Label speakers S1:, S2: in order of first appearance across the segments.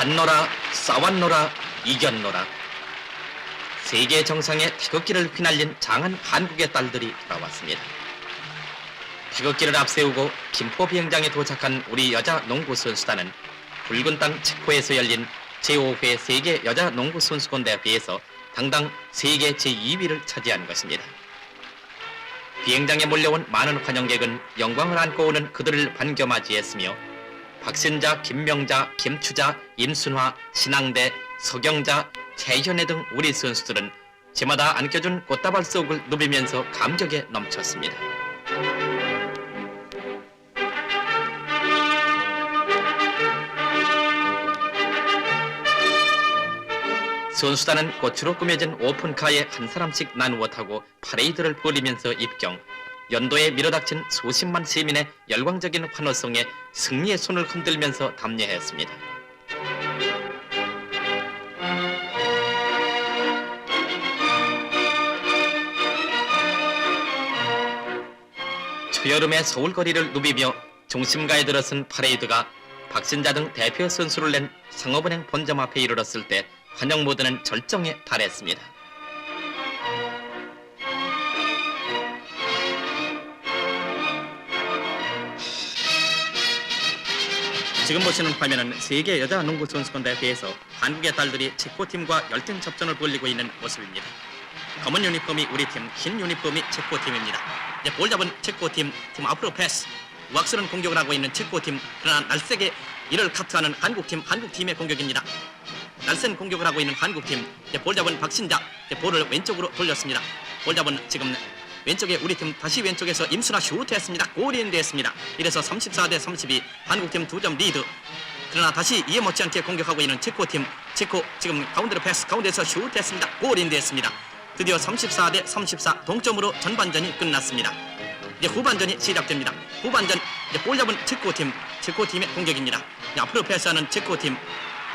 S1: 갔노라 싸웠노라 이겼노라 세계 정상의 태극기를 휘날린 장한 한국의 딸들이 돌아왔습니다. 태극기를 앞세우고 김포 비행장에 도착한 우리 여자 농구 선수단은 붉은 땅 체코에서 열린 제5회 세계 여자 농구 선수권 대회에서 당당 세계 제2위를 차지한 것입니다. 비행장에 몰려온 많은 환영객은 영광을 안고 오는 그들을 반겨 맞이했으며 박신자, 김명자, 김추자, 임순화, 신앙대, 서경자, 최현애 등 우리 선수들은 제마다 안겨준 꽃다발 속을 누비면서 감격에 넘쳤습니다. 선수단은 꽃으로 꾸며진 오픈카에 한 사람씩 나누어 타고 파레이드를 벌이면서 입경, 연도에 밀어닥친 수십만 시민의 열광적인 환호성에 승리의 손을 흔들면서 답례했습니다. 초여름의 서울 거리를 누비며 중심가에 들어선 파레이드가 박신자 등 대표 선수를 낸 상업은행 본점 앞에 이르렀을 때 환영 모드는 절정에 달했습니다. 지금 보시는 화면은 세계 여자 농구 선수권 대회에서 한국의 딸들이 체코팀과 열띤 접전을 벌이고 있는 모습입니다. 검은 유니폼이 우리 팀, 흰 유니폼이 체코팀입니다. 이제 볼 잡은 체코팀, 팀 앞으로 패스. 우악스런 공격을 하고 있는 체코팀, 그러나 날쌔게 이를 카트하는 한국팀, 한국팀의 공격입니다. 날쌘 공격을 하고 있는 한국팀, 이제 볼 잡은 박신자, 이제 볼을 왼쪽으로 돌렸습니다. 볼 잡은 지금 왼쪽에 우리 팀 다시 왼쪽에서 임수나 슈트했습니다. 골인 됐습니다. 이래서 34대 32 한국팀 두점 리드. 그러나 다시 이에 못지않게 공격하고 있는 체코팀 체코 지금 가운데로 패스 가운데서 슈트했습니다. 골인 됐습니다. 드디어 34대 34 동점으로 전반전이 끝났습니다. 이제 후반전이 시작됩니다. 후반전 이제 볼 잡은 체코팀 체코팀의 공격입니다. 앞으로 패스하는 체코팀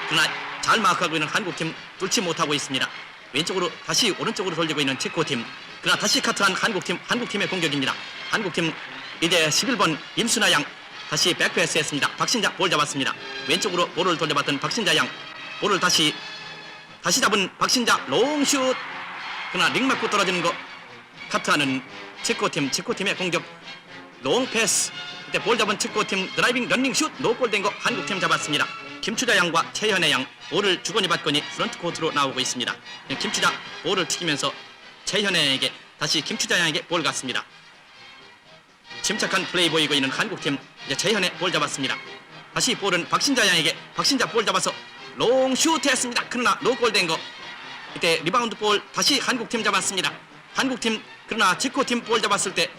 S1: 그러나 잘 마크하고 있는 한국팀 뚫지 못하고 있습니다. 왼쪽으로 다시 오른쪽으로 돌리고 있는 체코팀 그러나 다시 카트한 한국팀 한국팀의 공격입니다. 한국팀 이제 11번 임순아 양 다시 백패스 했습니다. 박신자 볼 잡았습니다. 왼쪽으로 볼을 돌려봤던 박신자 양 볼을 다시 다시 잡은 박신자 롱슛 그러나 링 맞고 떨어지는 거 카트하는 체코팀 체코팀의 공격 롱 패스 이때 볼 잡은 체코팀 드라이빙 런닝 슛 노골 된 거 한국팀 잡았습니다. 김추자 양과 최현애 양 볼을 주거니 받거니 프런트 코트로 나오고 있습니다. 김추자 볼을 튀기면서 최현애에게 다시 김추자 양에게 볼 갔습니다. 침착한 플레이 보이고 있는 한국팀 이제 최현애 볼 잡았습니다. 다시 볼은 박신자 양에게 박신자 볼 잡아서 롱슛 했습니다. 그러나 노골 된 거 이때 리바운드 볼 다시 한국팀 잡았습니다. 한국팀 그러나 체코팀 볼 잡았을 때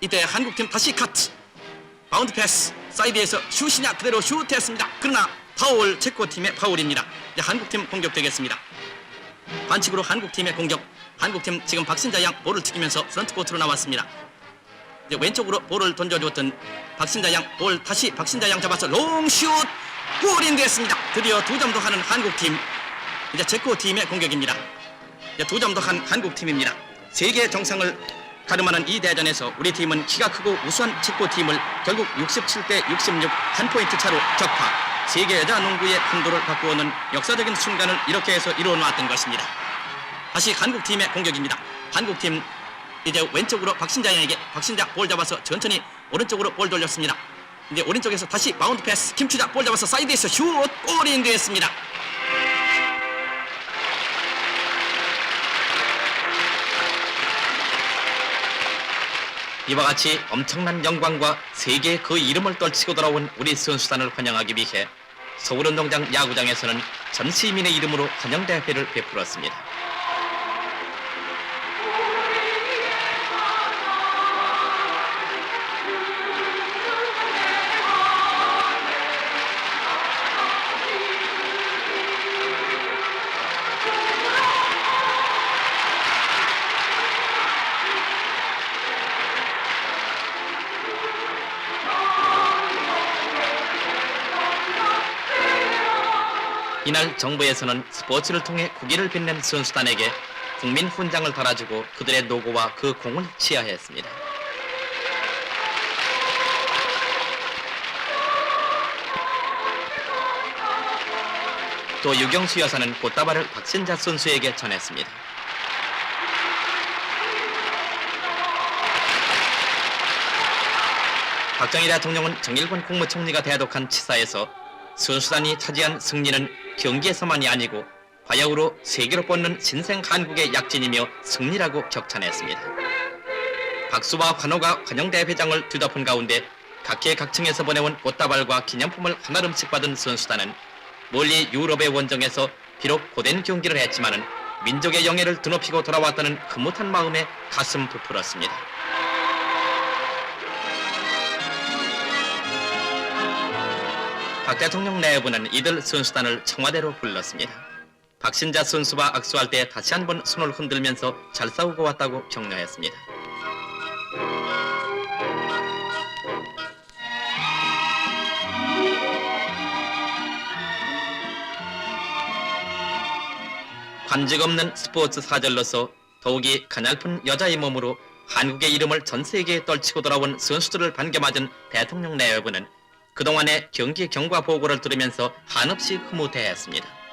S1: 이때 한국팀 다시 카트 바운드 패스 사이드에서 슛이냐 그대로 슛 했습니다. 그러나 파울 체코팀의 파울입니다. 이제 한국팀 공격되겠습니다. 반칙으로 한국팀의 공격 한국팀 지금 박신자 양 볼을 튀기면서 프런트 코트로 나왔습니다. 이제 왼쪽으로 볼을 던져주었던 박신자 양 볼 다시 박신자 양 잡아서 롱슛 골인 됐습니다. 드디어 두 점 더 하는 한국팀 이제 체코 팀의 공격입니다. 이제 두 점 더 한 한국팀입니다. 세계 정상을 가름하는 이 대전에서 우리 팀은 키가 크고 우수한 체코 팀을 결국 67대 66 한 포인트 차로 격파. 세계 여자 농구의 풍도를 바꾸어는 역사적인 순간을 이렇게 해서 이루어 놨던 것입니다. 다시 한국팀의 공격입니다. 한국팀 이제 왼쪽으로 박신자 양에게 박신자 볼 잡아서 천천히 오른쪽으로 볼 돌렸습니다. 이제 오른쪽에서 다시 바운드 패스 김추자 볼 잡아서 사이드에서 슛 골인 됐습니다. 이와 같이 엄청난 영광과 세계의 그 이름을 떨치고 돌아온 우리 선수단을 환영하기 위해 서울운동장 야구장에서는 전 시민의 이름으로 환영대회를 베풀었습니다. 이날 정부에서는 스포츠를 통해 국위를 빛낸 선수단에게 국민 훈장을 달아주고 그들의 노고와 그 공을 치하했습니다. 또 유경수 여사는 꽃다발을 박신자 선수에게 전했습니다. 박정희 대통령은 정일권 국무총리가 대독한 치사에서 선수단이 차지한 승리는 경기에서만이 아니고 바야흐로 세계로 뻗는 신생 한국의 약진이며 승리라고 격찬했습니다. 박수와 환호가 관영대 회장을 뒤덮은 가운데 각계 각층에서 보내온 꽃다발과 기념품을 하나름씩 받은 선수단은 멀리 유럽의 원정에서 비록 고된 경기를 했지만은 민족의 영예를 드높이고 돌아왔다는 흐뭇한 마음에 가슴 부풀었습니다. 박 대통령 내부는 이들 선수단을 청와대로 불렀습니다. 박신자 선수와 악수할 때 다시 한번 손을 흔들면서 잘 싸우고 왔다고 격려했습니다. 관직 없는 스포츠 사절로서 더욱이 가냘픈 여자의 몸으로 한국의 이름을 전 세계에 떨치고 돌아온 선수들을 반겨맞은 대통령 내외부는 그동안의 경기 경과 보고를 들으면서 한없이 흐뭇해했습니다.